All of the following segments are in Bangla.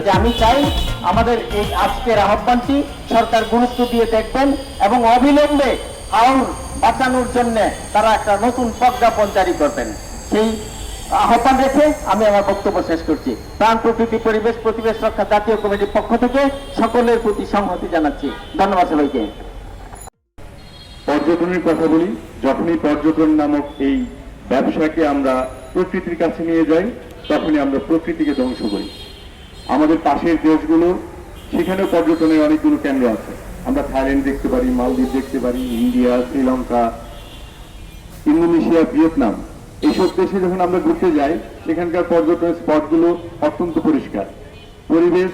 কাজে আমি চাই আমাদের এই আজকের আহ্বানটি সরকার গুরুত্ব দিয়ে দেখবেন এবং অবিলম্বে হাওর বাঁচানোর জন্য তারা একটা নতুন প্রজ্ঞাপন জারি করবেন। সেই আহ্বান রেখে আমি আমার বক্তব্য শেষ করছি। প্রাণ প্রকৃতি, পরিবেশ প্রতিবেশ রক্ষা জাতীয় কমিটির পক্ষ থেকে সকলের প্রতি সংহতি জানাচ্ছি। ধন্যবাদ সবাইকে। পর্যটনের কথা বলি, যখনই পর্যটন নামক এই ব্যবসাকে আমরা প্রকৃতির কাছে নিয়ে যাই, তখনই আমরা প্রকৃতিকে ধ্বংস করি। আমাদের পাশের দেশগুলো, সেখানেও পর্যটনের অনেকগুলো কেন্দ্র আছে। আমরা থাইল্যান্ড দেখতে পারি, মালদ্বীপ দেখতে পারি, ইন্ডিয়া, শ্রীলঙ্কা, ইন্দোনেশিয়া, ভিয়েতনাম। এইসব দেশে যখন আমরা ঘুরতে যাই, সেখানকার পর্যটন স্পটগুলো অত্যন্ত পরিষ্কার। পরিবেশ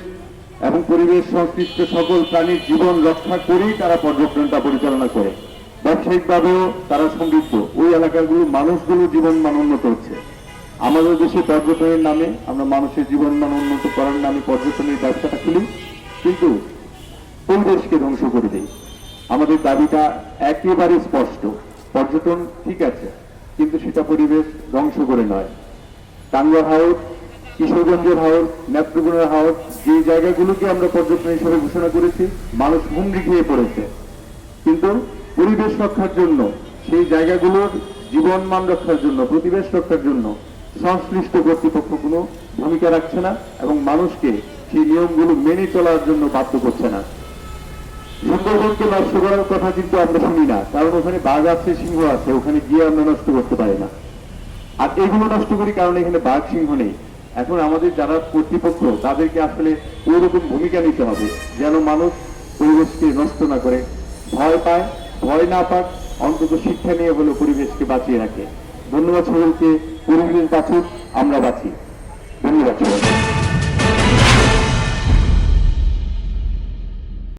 এবং পরিবেশ সংশ্লিষ্ট সকল প্রাণীর জীবন রক্ষা করেই তারা পর্যটনটা পরিচালনা করে। ব্যবসায়িকভাবেও তারা সমৃদ্ধ। ওই এলাকাগুলো মানুষগুলো জীবন মান উন্নত হচ্ছে। আমাদের দেশে পর্যটনের নামে, আমরা মানুষের জীবন মান উন্নত করার নামে পর্যটনের ব্যবসাটা খুলি, কিন্তু পরিবেশকে ধ্বংস করে দেই। আমাদের দাবিটা একেবারে স্পষ্ট, পর্যটন ঠিক আছে, কিন্তু সেটা পরিবেশ ধ্বংস করে নয়। টাঙ্গর হাওর, কিশোরগঞ্জের হাওর, নেত্রকোনার হাওর, যে জায়গাগুলোকে আমরা পর্যটন হিসেবে ঘোষণা করেছি, মানুষ হুমড়ি খেয়ে পড়েছে। কিন্তু পরিবেশ রক্ষার জন্য, সেই জায়গাগুলোর জীবন মান রক্ষার জন্য, প্রতিবেশ রক্ষার জন্য সংশ্লিষ্ট কর্তৃপক্ষ কোনো ভূমিকা রাখছে না এবং মানুষকে সেই নিয়মগুলো মেনে চলার জন্য বাধ্য করছে না। সুন্দরবনকে নষ্ট করার কথা কিন্তু আমরা শুনি না, কারণ ওখানে বাঘ আছে, সিংহ আছে, ওখানে গিয়ে আমরা নষ্ট করতে পারি না। আর এগুলো নষ্ট করি কারণ এখানে বাঘ, সিংহ নেই। এখন আমাদের যারা কর্তৃপক্ষ, তাদেরকে আসলে ওইরকম ভূমিকা নিতে হবে, যেন মানুষ পরিবেশকে নষ্ট না করে, ভয় পায়, ভয় না পাক, অন্তত শিক্ষা নিয়ে হলেও পরিবেশকে বাঁচিয়ে রাখে। ধন্যবাদ সকলকে। পরিবেশের কাছে আমরা বাঁচি। ধন্যবাদ। সবাই